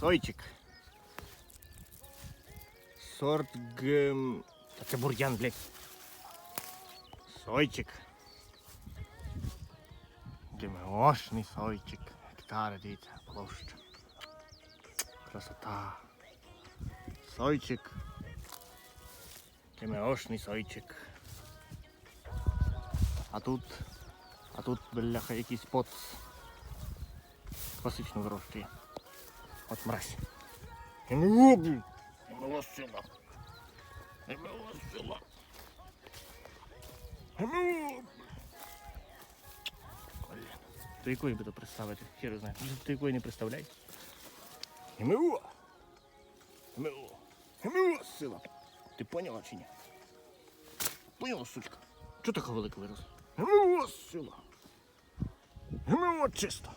Сойчик. Сорт. Та це бур'ян, блядь. Сойчик. ГМОшний сойчик. Гектари, дивіться, площа. Красота. Сойчик. ГМОшний сойчик. А тут. А тут, бляха, якийсь поц. Класично вирощує. От мразь. ГМО, блін. Сила. Сила. До якої би представити? Хер знає. До якої не представляй. ГМО. ГМО. ГМО сила. Ти поняла чи ні? Поняла, сучка? Чого така велика вирос? ГМО сила. ГМО чисто.